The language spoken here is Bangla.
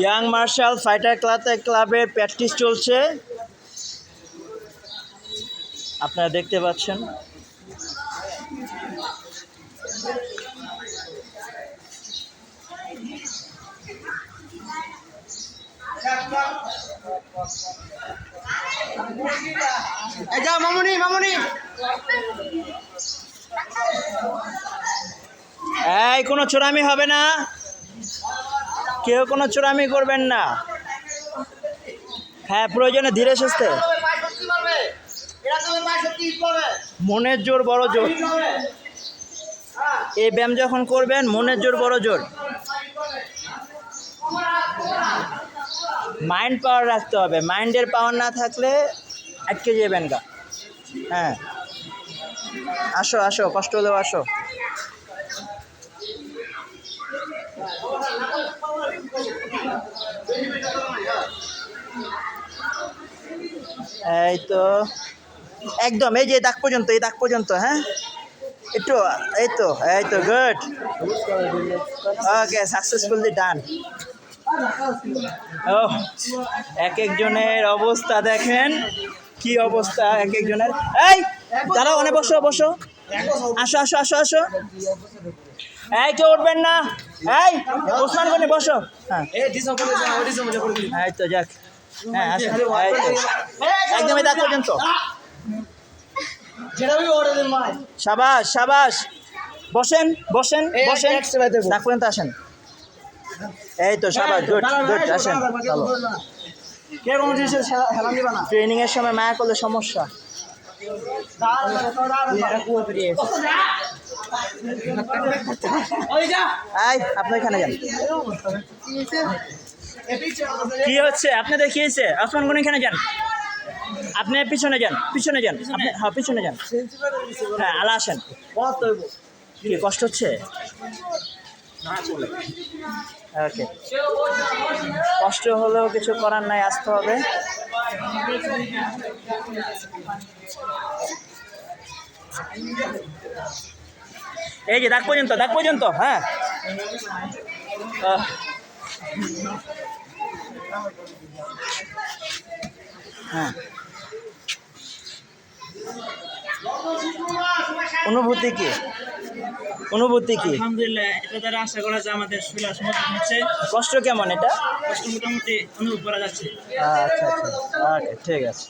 ইয়াং মার্শাল ফাইটার ক্লাব ক্লাবের প্র্যাকটিস চলছে। আপনারা দেখতে পাচ্ছেন। এই যা মামুনি মামুনি। এই, কোনো চোরামি হবে না। কেউ কোনো চোরামি করবেন না। হ্যাঁ প্রয়োজনে ধীরে সুস্থে। মনের জোর বড় জোর। এই ব্যায়াম যখন করবেন, মনের জোর বড় জোর। মাইন্ড পাওয়ার রাখতে হবে। মাইন্ডের পাওয়ার না থাকলে আটকে যাবেন গা। হ্যাঁ। আসো আসো, কষ্ট হলেও আসো। এই তো, একদম, এই যে দাগ পর্যন্ত, এই দাগ পর্যন্ত হ্যাঁ? একটু, এই তো এই তো গুড ওকে সাকসেসফুলি ডান ও এক একজনের অবস্থা দেখেন, কি অবস্থা এক একজনের এই! দাঁড়াও অনেক বসো বসো। আসো আসো আসো আসো। এই কেউ উঠবেন না। এই ওসমান গনি বসো। হ্যাঁ। এই তো যাক। হ্যাঁ আসো। এই তো। একদম এই পর্যন্ত। সাবাস সাবাস। বসেন বসেন বসেন। পর্যন্ত আসেন। এই তো সাবাস গুড গুড আসেন। চলো কে কোন জিনিসের হেলান দিবা না? ট্রেনিং এর সময় মায়া করলে সমস্যা। আপনি এখানে যান। কি হচ্ছে? আপনাদের কি হয়েছে আসমান কোন এখানে যান। আপনি পিছনে যান পিছনে যান। আপনি হ্যাঁ পিছনে যান। হ্যাঁ আলা আসেন। কি কষ্ট হচ্ছে? ওকে। কষ্ট হলেও কিছু করার নাই আসতে হবে। এই যে দাগ পর্যন্ত দাগ পর্যন্ত হ্যাঁ। হ্যাঁ। অনুভূতি কি? অনুভূতি কি? আলহামদুলিল্লাহ এটা দ্বারা আশা করা যায় আমাদের শরীর সমর্থন হচ্ছে। কষ্ট কেমন এটা? কষ্ট মোটামুটি অনুভব করা যাচ্ছে। আচ্ছা আচ্ছা। ওকে ঠিক আছে।